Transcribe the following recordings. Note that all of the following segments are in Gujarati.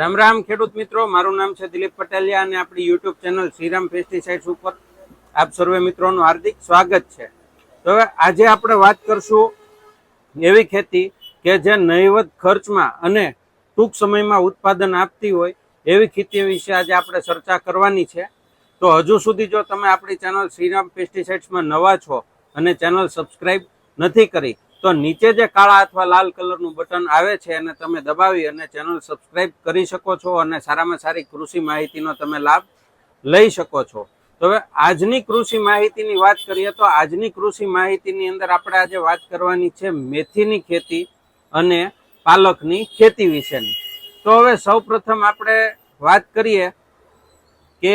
રામ રામ ખેડૂત મિત્રો, મારું નામ છે દિલીપ પટેલિયા અને આપણી યુટ્યુબ ચેનલ શ્રીરામ પેસ્ટિસાઇડ્સ ઉપર આપ સર્વે મિત્રોનું હાર્દિક સ્વાગત છે. તો હવે આજે આપણે વાત કરશું એવી ખેતી કે જે નહિવત ખર્ચમાં અને ટૂંક સમયમાં ઉત્પાદન આપતી હોય એવી ખેતી વિશે આજે આપણે ચર્ચા કરવાની છે. તો હજુ સુધી જો તમે આપણી ચેનલ શ્રીરામ પેસ્ટિસાઇડ્સમાં નવા છો અને ચેનલ સબસ્ક્રાઈબ નથી કરી તો નીચે જે કાળા અથવા લાલ કલરનું બટન આવે છે એને તમે દબાવી અને ચેનલ સબસ્ક્રાઇબ કરી શકો છો અને સારામાં સારી કૃષિ માહિતીનો તમે લાભ લઈ શકો છો. તો હવે આજની કૃષિ માહિતીની વાત કરીએ તો આજની કૃષિ માહિતીની અંદર આપણે આજે વાત કરવાની છે મેથીની ખેતી અને પાલકની ખેતી વિશેની. તો હવે સૌપ્રથમ આપણે વાત કરીએ કે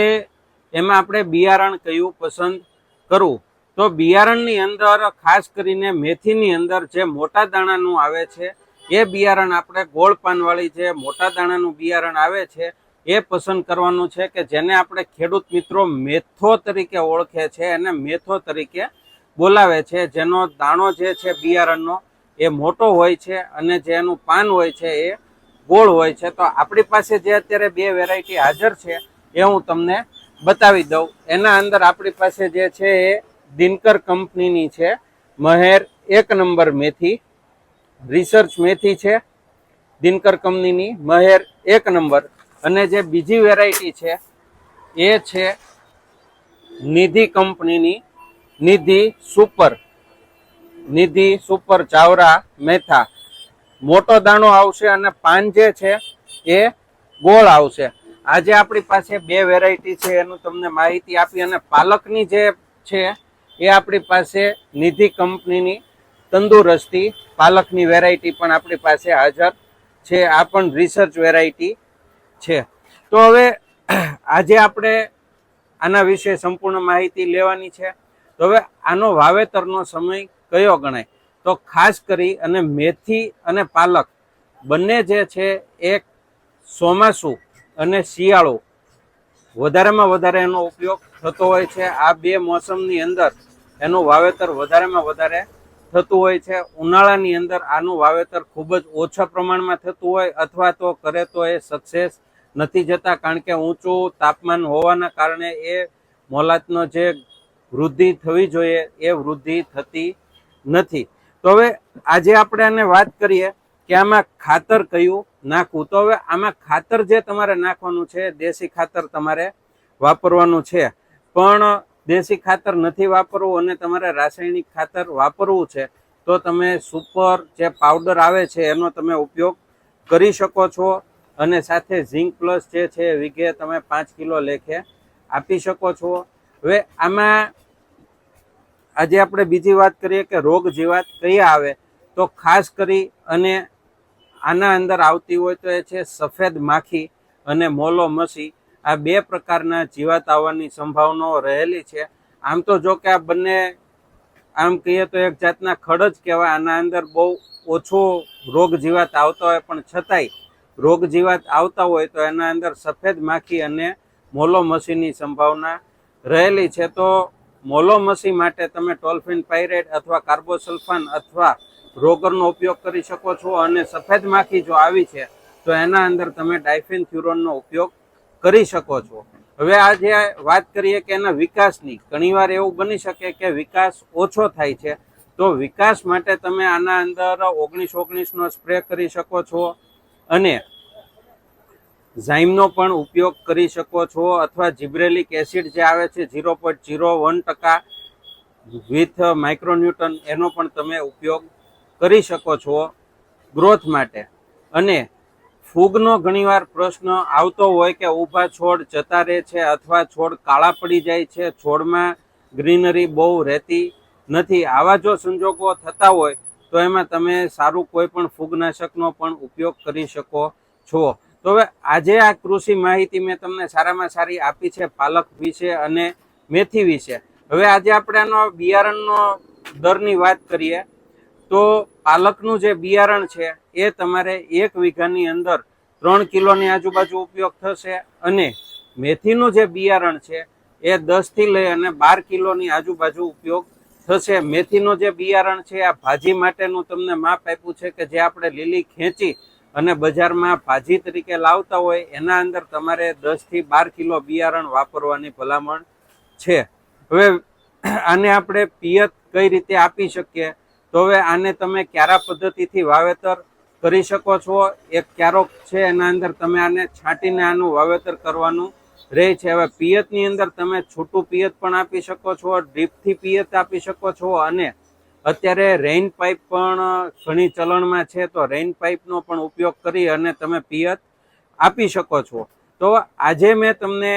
એમાં આપણે બિયારણ કયું પસંદ કરવું? તો બિયારણની અંદર, ખાસ કરીને મેથીની અંદર જે મોટા દાણાનું આવે છે, એ બિયારણ આપણે ગોળ પાનવાળી જે મોટા દાણાનું બિયારણ આવે છે, એ પસંદ કરવાનું છે કે જેને આપણે ખેડૂત મિત્રો મેથો તરીકે ઓળખે છે અને મેથો તરીકે બોલાવે છે. જેનો દાણો જે છે બિયારણનો, એ મોટો હોય છે અને જે એનું પાન હોય છે એ ગોળ હોય છે. તો આપણી પાસે જે અત્યારે બે વેરાયટી હાજર છે, એ હું તમને બતાવી દઉં. એના અંદર આપણી પાસે જે છે એ દિનકર કંપનીની છે. મહેર એક નંબર મેથી. રિસર્ચ મેથી છે. દિનકર કંપનીની મહેર એક નંબર. અને જે બીજી વેરાયટી છે, એ છે નિધિ કંપનીની નિધિ સુપર. નિધિ સુપર ચાવરા મેથા. મોટો દાણો આવશે અને પાન જે છે, એ ગોળ આવશે. આજે આપણી પાસે બે વેરાયટી છે, એનું તમને માહિતી આપી અને પાલકની જે છે એ આપણી પાસે નિધિ કંપનીની તંદુરસ્તી, પાલકની વેરાયટી પણ આપણી પાસે હાજર છે. આ પણ રિસર્ચ વેરાયટી છે. તો હવે આજે આપણે આના વિશે સંપૂર્ણ માહિતી લેવાની છે. તો હવે આનો વાવેતરનો સમય કયો ગણાય? તો ખાસ કરી અને મેથી અને પાલક બંને જે છે, એક ચોમાસું અને શિયાળો વધારેમાં વધારે એનો ઉપયોગ થતો હોય છે. આ બે મોસમની અંદર એનું વાવેતર વધારેમાં વધારે થતું હોય છે. ઉનાળાની અંદર આનું વાવેતર ખૂબ જ ઓછા પ્રમાણમાં થતું હોય અથવા તો કરે તો એ સક્સેસ નથી જતા, કારણ કે ઊંચું તાપમાન હોવાના કારણે એ મોલાતનો જે વૃદ્ધિ થવી જોઈએ એ વૃદ્ધિ થતી નથી. તો હવે આજે આપણે આને વાત કરીએ કે આમાં ખાતર કયું નાખવું તો હવે આમાં ખાતર જે તમારે નાખવાનું છે, દેશી ખાતર તમારે વાપરવાનું છે. પણ દેશી ખાતર નથી વાપરવું અને તમારે રાસાયણિક ખાતર વાપરવું છે, તો તમે સુપર જે પાવડર આવે છે, એનો તમે ઉપયોગ કરી શકો છો. અને સાથે ઝિંક પ્લસ જે છે વીઘે તમે પાંચ કિલો લેખે આપી શકો છો. હવે આમાં આજે આપણે બીજી વાત કરીએ કે રોગ જીવાત કયા આવે, તો ખાસ કરી અને આના અંદર આવતી હોય તો એ છે સફેદ માખી અને મોલો મસી. આ બે પ્રકારના જીવાત આવવાની સંભાવનાઓ રહેલી છે. આમ તો જો કે આ બંને, આમ કહીએ તો એક જાતના ખડ જ કહેવાય. આના અંદર બહુ ઓછો રોગ જીવાત આવતા હોય, પણ છતાંય રોગ જીવાત આવતા હોય તો એના અંદર સફેદ માખી અને મોલો મસીની સંભાવના રહેલી છે. તો મોલો મસી માટે તમે ટોલ્ફિન પાયરેટ અથવા કાર્બોસલ્ફાન અથવા રોગરનો ઉપયોગ કરી શકો છો અને સફેદ માખી જો આવી છે, તો એના અંદર તમે ડાયફિન થ્યુરોનનો ઉપયોગ કરી શકો છો. હવે આજે વાત કરીએ કે એના વિકાસની. ઘણીવાર એવું બની શકે કે વિકાસ ઓછો થાય છે, તો વિકાસ માટે તમે આના અંદર ઓગણીસ ઓગણીસનો સ્પ્રે કરી શકો છો અને ઝાઇમનો પણ ઉપયોગ કરી શકો છો અથવા જીબ્રેલિક એસિડ જે આવે છે, ઝીરો પોઈન્ટ ઝીરો વન ટકા વિથ માઇક્રોન્યુટન એનો પણ તમે ઉપયોગ કરી શકો છો ગ્રોથ માટે. અને ફૂગનો ઘણીવાર પ્રશ્ન આવતો હોય કે ઊભા છોડ જતા રહે છે અથવા છોડ કાળા પડી જાય છે, છોડમાં ગ્રીનરી બહુ રહેતી નથી. આવા જો સંજોગો થતા હોય તો એમાં તમે સારું કોઈ પણ ફૂગનાશકનો પણ ઉપયોગ કરી શકો છો. તો હવે આજે આ કૃષિ માહિતી મેં તમને સારામાં સારી આપી છે પાલક વિશે અને મેથી વિશે. હવે આજે આપણે આનો બિયારણનો દરની વાત કરીએ. તો પાલકનું જે બિયારણ છે, એ તમારે એક વીઘાની અંદર ત્રણ કિલોની આજુબાજુ ઉપયોગ થશે અને મેથીનું જે બિયારણ છે, એ દસથી લઈ અને બાર કિલોની આજુબાજુ ઉપયોગ થશે. મેથીનું જે બિયારણ છે, આ ભાજી માટેનું તમને માપ આપ્યું છે કે જે આપણે લીલી ખેંચી અને બજારમાં ભાજી તરીકે લાવતા હોય, એના અંદર તમારે દસથી બાર કિલો બિયારણ વાપરવાની ભલામણ છે. હવે આને આપણે પિયત કઈ રીતે આપી શકીએ? તો હવે આને તમે ક્યારા પદ્ધતિથી વાવેતર કરી શકો છો? એક ક્યારો છે, એના અંદર તમે આને છાંટીને આનું વાવેતર કરવાનું રહે છે. હવે પિયતની અંદર તમે છૂટું પિયત પણ આપી શકો છો ડ્રીપથી પિયત આપી શકો છો અને અત્યારે રેઇન પાઇપ પણ ઘણી ચલણમાં છે, તો રેઇન પાઇપનો પણ ઉપયોગ કરી અને તમે પિયત આપી શકો છો. તો આજે મેં તમને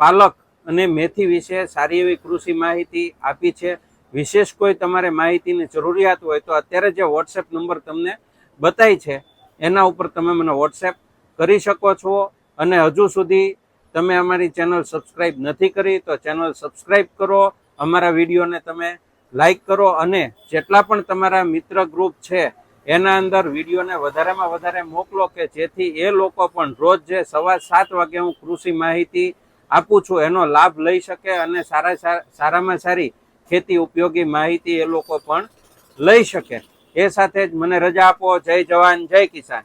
પાલક અને મેથી વિશે સારી એવી કૃષિ માહિતી આપી છે. વિશેષ કોઈ તમારે માહિતીની જરૂરિયાત હોય તો અત્યારે જે વોટ્સએપ નંબર તમને બતાય છે, એના ઉપર તમે મને વોટ્સએપ કરી શકો છો. અને હજુ સુધી તમે અમારી ચેનલ સબસ્ક્રાઇબ નથી કરી તો ચેનલ સબસ્ક્રાઇબ કરો. અમારા વિડીયોને તમે લાઈક કરો અને જેટલા પણ તમારા મિત્ર ગ્રુપ છે, એના અંદર વિડીયોને વધારેમાં વધારે મોકલો કે જેથી એ લોકો પણ રોજ જે સવા સાત વાગે હું કૃષિ માહિતી આપું છું, એનો લાભ લઈ શકે અને સારા સારામાં સારી ખેતી ઉપયોગી માહિતી એ લોકો પણ લઈ શકે. એ સાથે જ મને રજા આપો. જય જવાન, જય કિસાન.